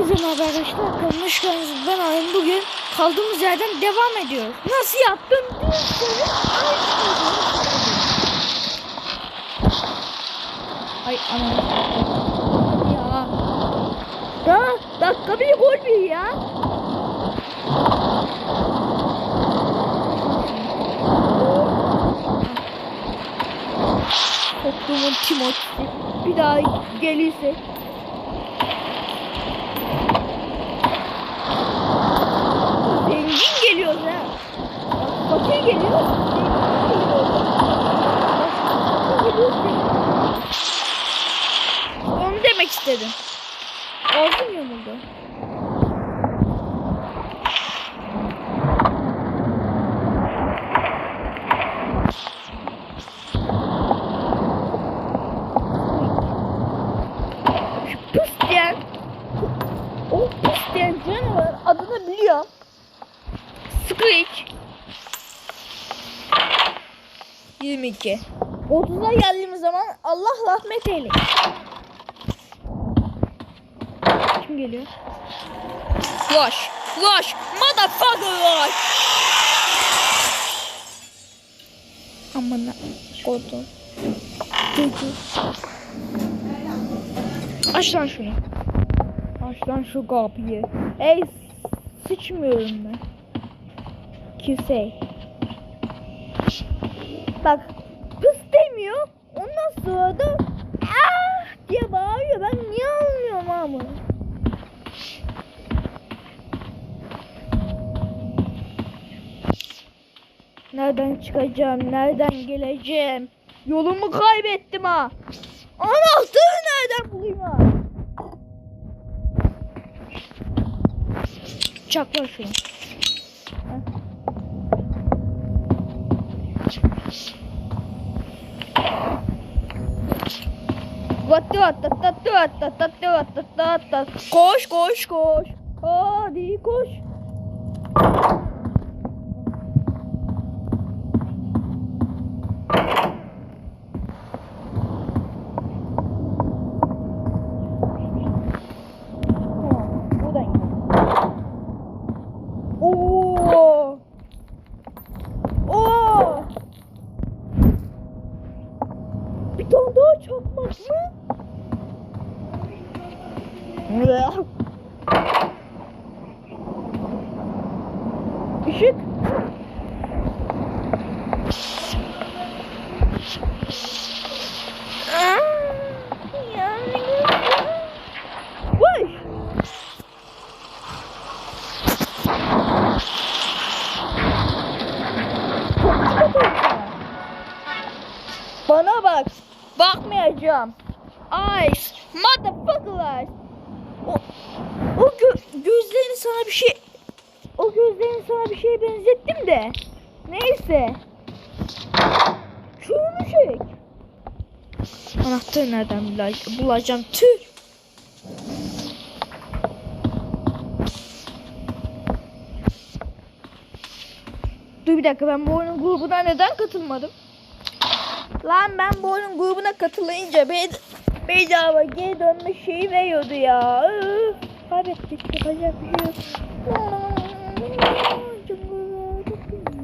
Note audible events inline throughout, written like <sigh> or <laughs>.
Hepinize merhaba arkadaşlar. Hoş geldiniz. Ben Ayın. Bugün kaldığımız yerden devam ediyoruz. Nasıl yaptım? Ay anam. Ya. Daha dakika bir gol bir ya. Toplumun Timothy bir daha gelirse Zengin geliyor ha. Fakir geliyor. Onu demek istedim. Ağzım yamuldu. Şu 22. 30'a geldiğimiz zaman Allah rahmet eylesin. Kim geliyor? Flash. Flash. Motherfucker Flash. Amına kodum. Aç lan şunu. Aç lan şu kapıyı. Ey sıçmıyorum ben. Kimsey. Bak pıs demiyor. Ondan sonra da ah diye bağırıyor. Ben niye anlıyorum ama? Nereden çıkacağım? Nereden geleceğim? Yolumu kaybettim ha. Anahtarı nereden bulayım ha? Çakla şunu. Koş koş koş. Hadi koş. Tamam, buradan gidelim. Oo! Oo! Daha çakmak mı? Işık. Bakmayacağım. Eyes. Motherfuckers. O, o gö- gözlerini sana bir şey... O gözlerini sana bir şeye benzettim de. Neyse. Şunu çek. Anahtarı nereden bula- bulacağım? Tüh. Dur bir dakika ben bu oyunun grubuna neden katılmadım? Lan ben bu oyunun grubuna katılayınca bed bedava geri dönme şeyi veriyordu ya. Üf, kaybettik yapacak bir şey yok.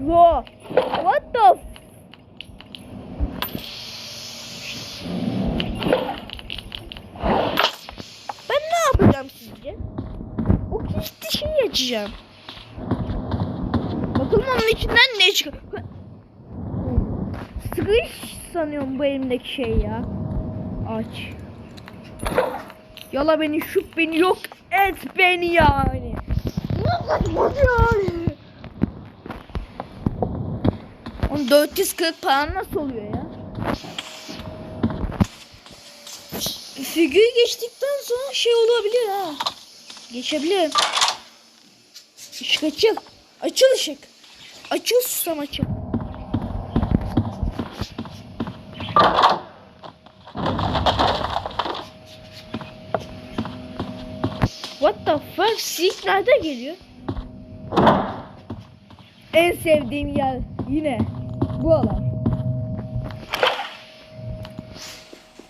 Yo, what the Ben ne yapacağım sizce? O kilitli şeyi açacağım. Bakalım onun içinden ne çıkıyor. Sıkış sanıyorum bu elimdeki şey ya. Aç. Yala beni şut beni yok et beni yani. yani. Onun 440 paran nasıl oluyor ya? Figür geçtikten sonra şey olabilir ha. Geçebilir. Işık açıl. Açıl ışık. Açıl susam açıl. What Sik nerede geliyor? En sevdiğim yer yine bu alan.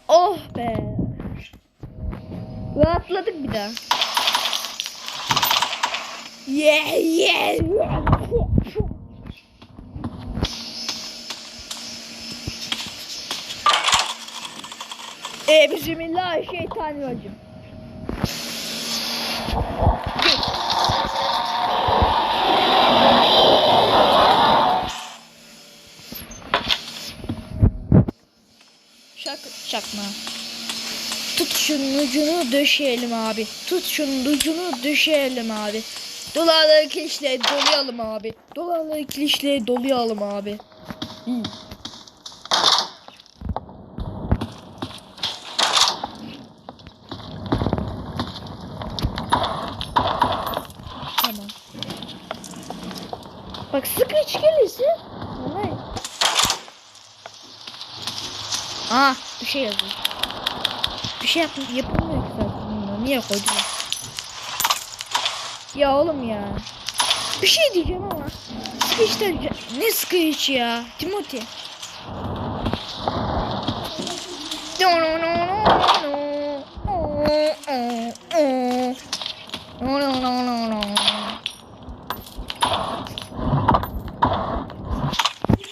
Oh be. Rahatladık bir daha. Yeah yeah. E bismillahirrahmanirrahim. Şak çakma. Tut şunun ucunu döşeyelim abi. Tut şunun ucunu döşeyelim abi. Dolarları kilişle dolayalım abi. Dolarları kilişle dolayalım abi. İyi. Tamam. Bak sık iç gelirse. Olay. Aa bir şey yazıyor. Bir şey yap yapılmıyor ki zaten bunlar. Niye koydular? Ya oğlum ya. Bir şey diyeceğim ama. Sıkıştan ne sıkış ya? Timothy. No no no no no. No no no no no.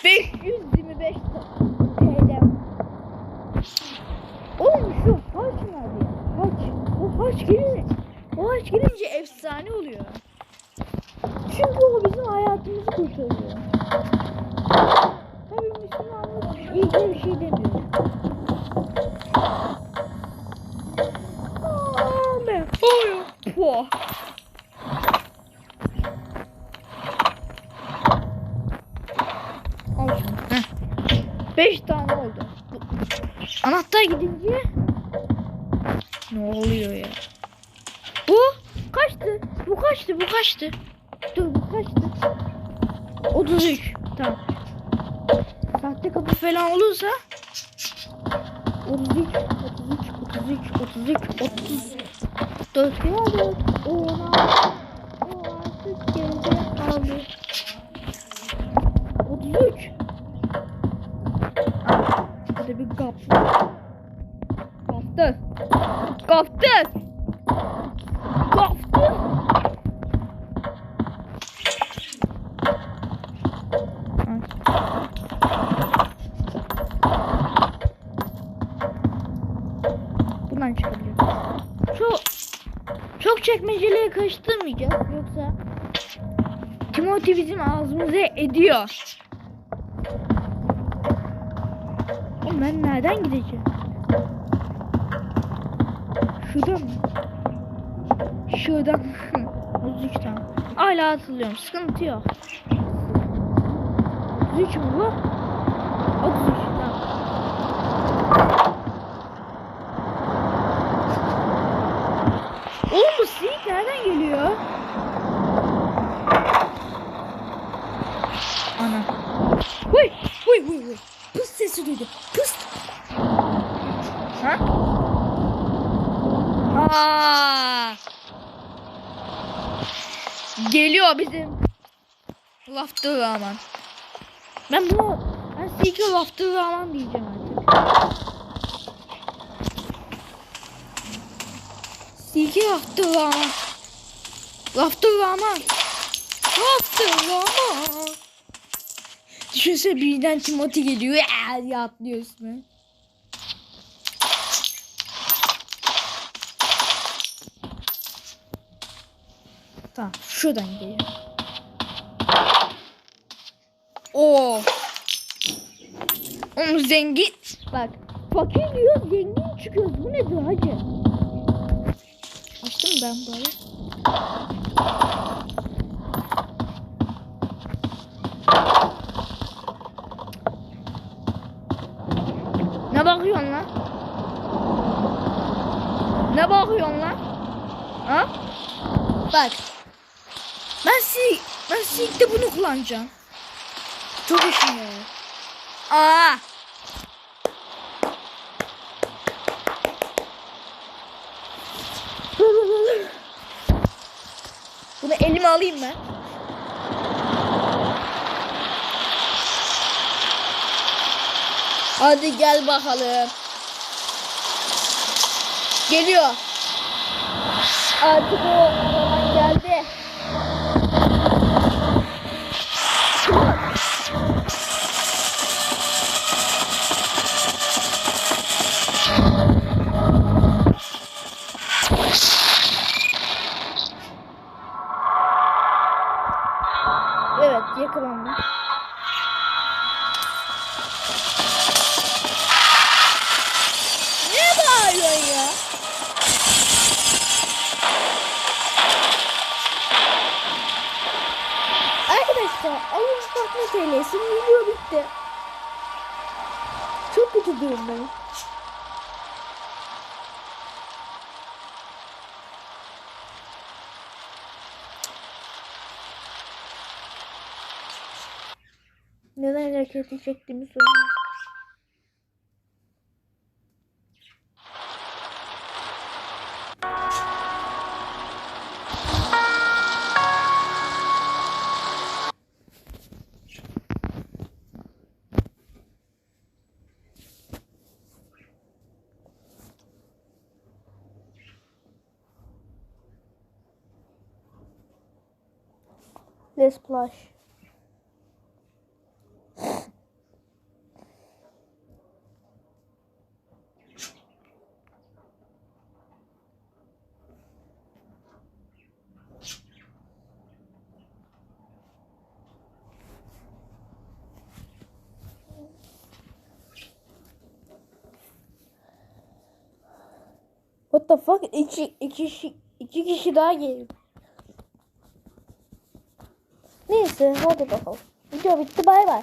525 TL. Oğlum şu haç nerede ya? Haç. O haç gelince, o haç gelince efsane oluyor. Çünkü o bizim hayatımızı kurtarıyor. Tabii Müslümanlık iyi bir şey demiyor. Aa, be. Oy. Puh. Al şunu. Heh. Beş tane oldu. Bu- Anahtar gidince ne oluyor ya? Bu kaçtı? Bu kaçtı? Dur bu kaçtı? 33. Tamam. Sahte kapı falan olursa 33 33 33 33 30 4 ya 4 o artık geride kaldı 33 Hadi bir kap. Kaptı. Kaptı. Kaptı. Bundan çıkabiliyor. Çok çok çekmeceliğe karıştırmayacağız yoksa Timothy bizim ağzımıza ediyor. Oğlum ben nereden gideceğim? Şuradan mı? Şuradan. <laughs> 33 tane. Hala hatırlıyorum. Sıkıntı yok. 33 mü bu? 33 tamam. Oğlum bu silik nereden geliyor? Ana. Huy huy huy huy. Pıs sesi duydum. Pıs. Ha? Aa. Geliyor bizim. Laftı Rahman. Ben bunu ben Seeker Laftı Rahman diyeceğim artık. Seeker Laftı Rahman. Laftı Rahman. Laftı Rahman. Düşünsene birden Timothy geliyor. Eee diye atlıyor üstüme. Tamam şuradan geliyor. Oo. Oğlum zengin. Bak fakir diyor zengin çıkıyoruz. Bu nedir hacı? Açtım ben böyle. Ne bakıyorsun lan? Ne bakıyorsun lan? Ha? Bak. Ben si ben bunu kullanacağım. Çok işime yarar. Aa! Bunu elime alayım ben. Hadi gel bakalım. Geliyor. Artık o TL'si video bitti. Çok kötü durumdayım. Neden hareketi çektiğimi soruyorum. Let's splash. What the fuck? İki, iki, kişi, iki kişi daha Neyse hadi bakalım. Video bitti bay bay.